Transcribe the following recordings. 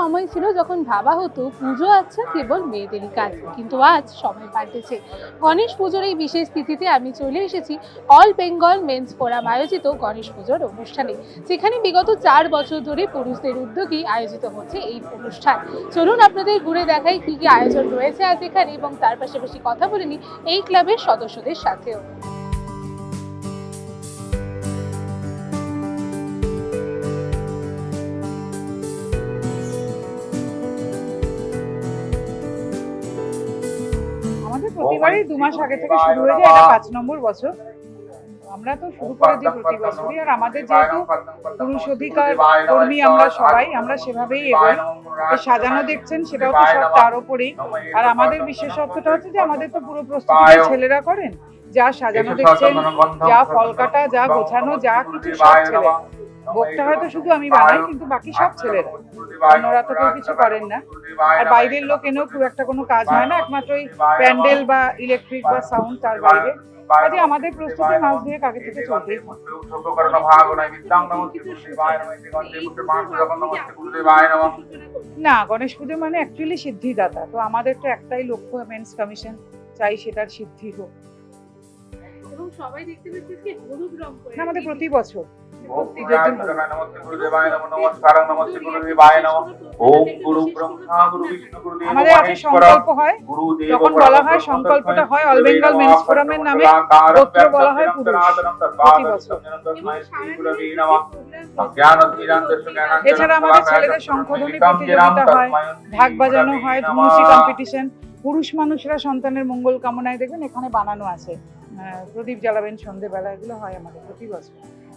সময় ছিল যখন ভাবা হতো পুজো আচ্ছা কেবল মেয়েদেরই কাজ, কিন্তু আজ সময় পাল্টেছে। গণেশ পুজোর এই বিশেষ তিথিতে আমি চলে এসেছি অল বেঙ্গল মেন্স ফোরাম আয়োজিত গণেশ পুজোর অনুষ্ঠানে, যেখানে বিগত চার বছর ধরে পুরুষদের উদ্যোগেই আয়োজিত হচ্ছে এই অনুষ্ঠান। চলুন আপনাদের ঘুরে দেখাই কি কি আয়োজন রয়েছে আজ এখানে এবং তার পাশাপাশি কথা বলে এই ক্লাবের সদস্যদের সাথেও। প্রতিবারই দু মাস আগে থেকে শুরু এটা পাঁচ নম্বর বছর। আমরা তো শুরু করে দিই প্রতি বছরই, আর আমাদের যেহেতু পুরুষ অধিকার কর্মী আমরা সবাই, আমরা সেভাবেই এগোই। সাজানো দেখছেন, সেটাও তো সব তার উপরেই আর আমাদের বিশেষত্বটা হচ্ছে যে আমাদের তো পুরো প্রস্তুতি ছেলেরা করেন। যা সাজানো দেখছেন, যা ফল কাটা, যা গোছানো, যা কিছু সব ভোগটা হয়তো শুধু আমি বানাই কিন্তু বাকি সব ছেলেরা। অন্যরা তো কেউ কিছু করেন না। আর বাইরের লোক এনেও খুব একটা কোনো কাজ হয় না একমাত্র ওই প্যান্ডেল বা ইলেকট্রিক বা সাউন্ড তার বাইরে। কাজে আমাদের প্রস্তুতি মাস দুয়েক আগে থেকে চলতেই না গণেশ পুজো মানে অ্যাকচুয়ালি সিদ্ধিদাতা। তো আমাদের তো একটাই লক্ষ্য মেন্স কমিশন চাই সেটার সিদ্ধি হোক। এবং সবাই দেখতে পাচ্ছি যে হলুদ রং করে না, আমাদের প্রতি বছর। হয় যখন বলা হয় সংকল্পটা হয় অল বেঙ্গল মেন্স ফোরামের নামে বলা হয় এছাড়া আমাদের ছেলেদের প্রতিযোগিতা হয় ঢাক বাজানো হয় ধনুষি কম্পিটিশন পুরুষ মানুষরা সন্তানের মঙ্গল কামনায় দেখবেন এখানে বানানো আছে। প্রদীপ জ্বালাবেন সন্ধেবেলা এগুলো হয় আমাদের প্রতি বছর।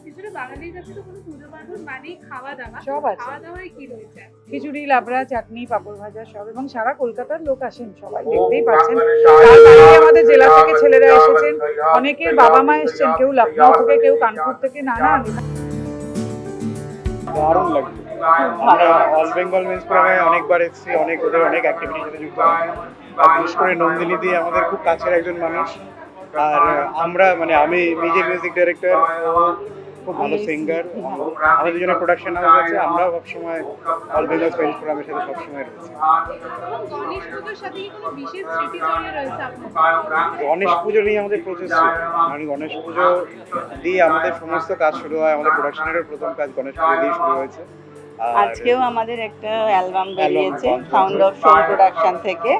এছাড়া বাঙালির কাছে তো কোনো পুজো পার্বণ মানেই খাওয়া দাওয়া। সব আছে। খাওয়া দাওয়ায় কি রয়েছে? খিচুড়ি লাবড়া চাটনি পাপড় ভাজা সব এবং সারা কলকাতার লোক আসেন সবাই দেখতেই পাচ্ছেন। তার আমাদের জেলা থেকে ছেলেরা এসেছেন। অনেকের বাবা মা এসেছেন কেউ লখনৌ থেকে কেউ কানপুর থেকে নানান। দারুণ লাগছে। আমরা অল বেঙ্গল মেন্স প্রোগ্রামে অনেকবার এসেছি অনেক ওদের অনেক অ্যাক্টিভিটির সাথে যুক্ত আর বিশেষ করে নন্দিনী দি আমাদের খুব কাছের একজন মানুষ। আর আমরা মানে আমি নিজে মিউজিক ডাইরেক্টর খুব ভালো সিঙ্গার আমাদের জন্য প্রোডাকশন হাউস আছে আমরাও সবসময় অল বেঙ্গল ফিল্ম প্রোগ্রামের সাথে সবসময় রয়েছি। গণেশ পুজোর সাথে কি কোনো বিশেষ স্মৃতি জড়িয়ে রয়েছে গণেশ পুজো নিয়ে আমাদের প্রচুর স্মৃতি। মানে গণেশ পুজো দিয়ে আমাদের সমস্ত কাজ শুরু হয় আমাদের প্রোডাকশনেরও প্রথম কাজ গণেশ পুজো দিয়ে শুরু হয়েছে। আজকেও আমাদের একটা অ্যালবাম বেরিয়েছে সাউন্ড অফ সোল প্রোডাকশন থেকে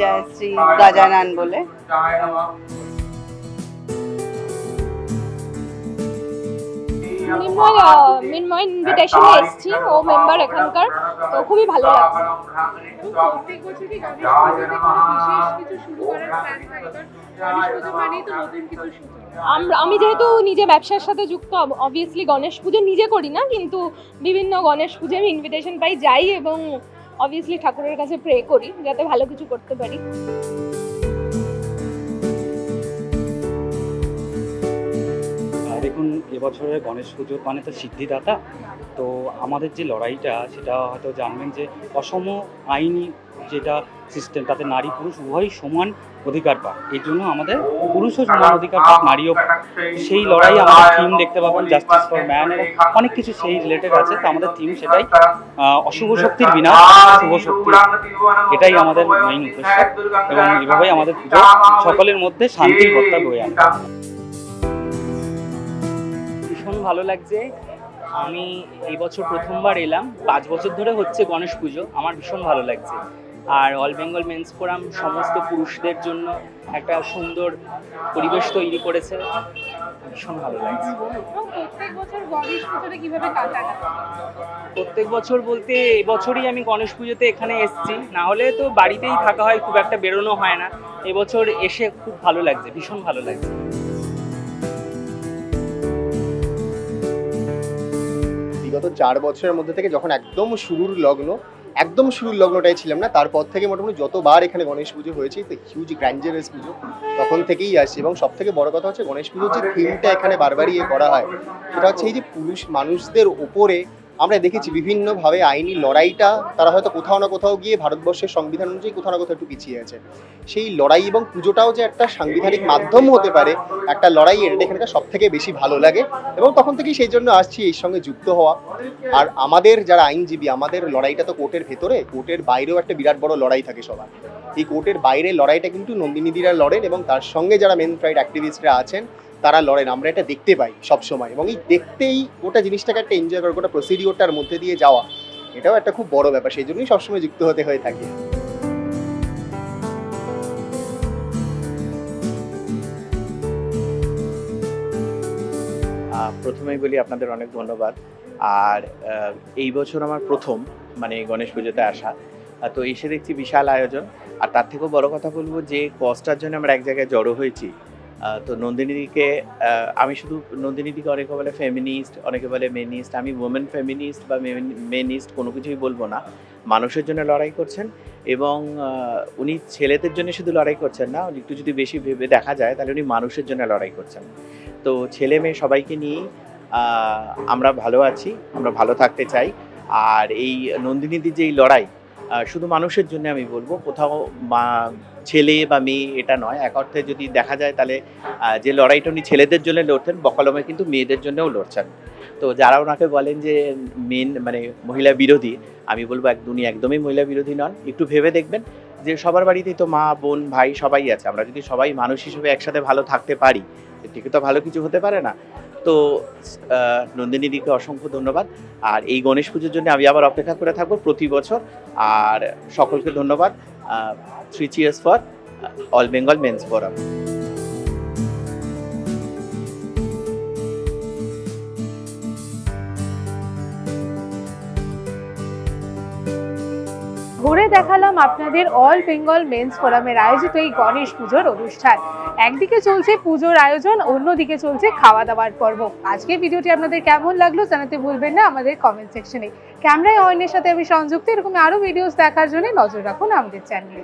জয়শ্রী গাজানান বলে। মিনময় মিনময় ইনভিটেশনে এসেছি ও মেম্বার এখানকার তো খুবই ভালো লাগছে। আমি যেহেতু নিজে ব্যবসার সাথে যুক্ত অবভিয়াসলি গণেশ পুজো নিজে করি না কিন্তু বিভিন্ন গণেশ পুজো আমি ইনভিটেশন পাই যাই এবং অবভিয়াসলি ঠাকুরের কাছে প্রে করি যাতে ভালো কিছু করতে পারি। এবছরের গণেশ পুজো মানে তো সিদ্ধিদাতা, তো আমাদের যে লড়াইটা, সেটা হয়তো জানবেন যে অসম আইনি যেটা সিস্টেম তাতে নারী পুরুষ উভয়ই সমান অধিকার পায়। এই জন্য আমাদের পুরুষও সমান অধিকার পায় নারীও সেই লড়াই আমাদের থিম দেখতে পাবেন জাস্টিস ফর ম্যান অনেক কিছু সেই রিলেটেড আছে, তো আমাদের থিম সেটাই অশুভ শক্তির বিনাশ শুভ শক্তির এটাই আমাদের মেইন উদ্দেশ্য এবং এভাবেই আমাদের পুজো সকলের মধ্যে শান্তির বার্তা বয়ে আনে ভীষণ ভালো লাগছে। আমি এই বছর প্রথমবার এলাম। পাঁচ বছর ধরে হচ্ছে গণেশ পুজো। আমার ভীষণ ভালো লাগছে। আর অল বেঙ্গল মেন্স ফোরাম সমস্ত পুরুষদের জন্য একটা সুন্দর পরিবেশ তৈরি করেছে। ভীষণ ভালো লাগছে। প্রত্যেক বছর বলতে এবছরই আমি গণেশ পুজোতে এখানে এসেছি। না হলে তো বাড়িতেই থাকা হয় খুব একটা বেরোনো হয় না। এবছর এসে খুব ভালো লাগছে ভীষণ ভালো লাগছে। বিগত চার বছরের মধ্যে থেকে যখন একদম শুরুর লগ্ন, একদম শুরুর লগ্নটাই ছিলাম না, তারপর থেকে মোটামুটি যতবার এখানে গণেশ পুজো হয়েছে, তো হিউজ গ্র্যান্ডারাস পুজো তখন থেকেই আসছে। এবং সব থেকে বড় কথা হচ্ছে, গণেশ পুজোর যে থিমটা এখানে বারবারই করা হয়, সেটা হচ্ছে এই যে পুরুষ মানুষদের ওপরে আমরা দেখেছি বিভিন্নভাবে আইনি লড়াইটা তারা হয়তো কোথাও না কোথাও গিয়ে ভারতবর্ষের সংবিধান অনুযায়ী কোথাও না কোথাও একটু পিছিয়ে আছে। সেই লড়াই এবং পুজোটাও যে একটা সাংবিধানিক মাধ্যম হতে পারে, একটা লড়াই এটা এখানকার সব থেকে বেশি ভালো লাগে এবং তখন থেকেই সেই জন্য আসছি, এর সঙ্গে যুক্ত হওয়া। আর আমাদের যারা আইনজীবী, আমাদের লড়াইটা তো কোর্টের ভেতরে, কোর্টের বাইরেও একটা বিরাট বড় লড়াই থাকে সবার। এই কোর্টের বাইরে লড়াইটা কিন্তু নন্দিনীদিরা লড়েন এবং তার সঙ্গে যারা মেন ফ্রাইড অ্যাক্টিভিস্টরা আছেন তারা লড়েন, আমরা এটা দেখতে পাই সবসময়। এবং এই দেখতেই গোটা জিনিসটাকে একটা এনজয় করা, গোটা প্রসিডিওরটার মধ্যে দিয়ে যাওয়া, এটাও একটা খুব বড় ব্যাপার। সেই জন্যই সবসময় যুক্ত হতে হয়ে থাকে। প্রথমেই বলি আপনাদের অনেক ধন্যবাদ। আর এই বছর আমার প্রথম মানে গণেশ পুজোতে আসা। তো এসে দেখছি বিশাল আয়োজন। আর তার থেকেও বড় কথা বলব যে কজটার জন্য আমরা এক জায়গায় জড়ো হয়েছি। তো নন্দিনীদিকে আমি শুধু নন্দিনীদিকে অনেকে বলে ফেমিনিস্ট অনেকে বলে মেনিস্ট আমি ওমেন ফেমিনিস্ট বা মেনিস্ট কোনো কিছুই বলব না। মানুষের জন্য লড়াই করছেন এবং উনি ছেলেদের জন্য শুধু লড়াই করছেন না, একটু যদি বেশি ভেবে দেখা যায়, তাহলে উনি মানুষের জন্য লড়াই করছেন। তো ছেলে মেয়ে সবাইকে নিয়েই আমরা ভালো আছি, আমরা ভালো থাকতে চাই। আর এই নন্দিনীদির যে এই লড়াই শুধু মানুষের জন্য আমি বলব, কোথাও ছেলে বা মেয়ে এটা নয়। এক অর্থে যদি দেখা যায় তাহলে যে লড়াইটা উনি ছেলেদের জন্য লড়তেন বকলমে কিন্তু মেয়েদের জন্যও লড়ছেন। তো যারা ওনাকে বলেন যে, মেন মানে মহিলা বিরোধী, আমি বলব এক উনি একদমই মহিলা বিরোধী নন। একটু ভেবে দেখবেন যে, সবার বাড়িতেই তো মা, বোন, ভাই সবাই আছে। আমরা যদি সবাই মানুষ হিসেবে একসাথে ভালো থাকতে পারি থেকে তো ভালো কিছু হতে পারে না। তো নন্দিনীদিকে অসংখ্য ধন্যবাদ। আর এই গণেশ পুজোর জন্য আমি আবার অপেক্ষা করে থাকব প্রতি বছর। আর সকলকে ধন্যবাদ। Three cheers for all Bengal men's forum ঘুরে দেখালাম আপনাদের অল বেঙ্গল মেন্স ফোরামের আয়োজিত এই গণেশ পুজোর অনুষ্ঠান। একদিকে চলছে পুজোর আয়োজন, অন্যদিকে চলছে খাওয়া দাওয়ার পর্ব। আজকে ভিডিওটি আপনাদের কেমন লাগল জানাতে ভুলবেন না আমাদের কমেন্ট সেকশনে ক্যামেরায় অয়নের সাথে আমি সংযুক্ত এরকম আরও ভিডিওস দেখার জন্য নজর রাখুন আমাদের চ্যানেলে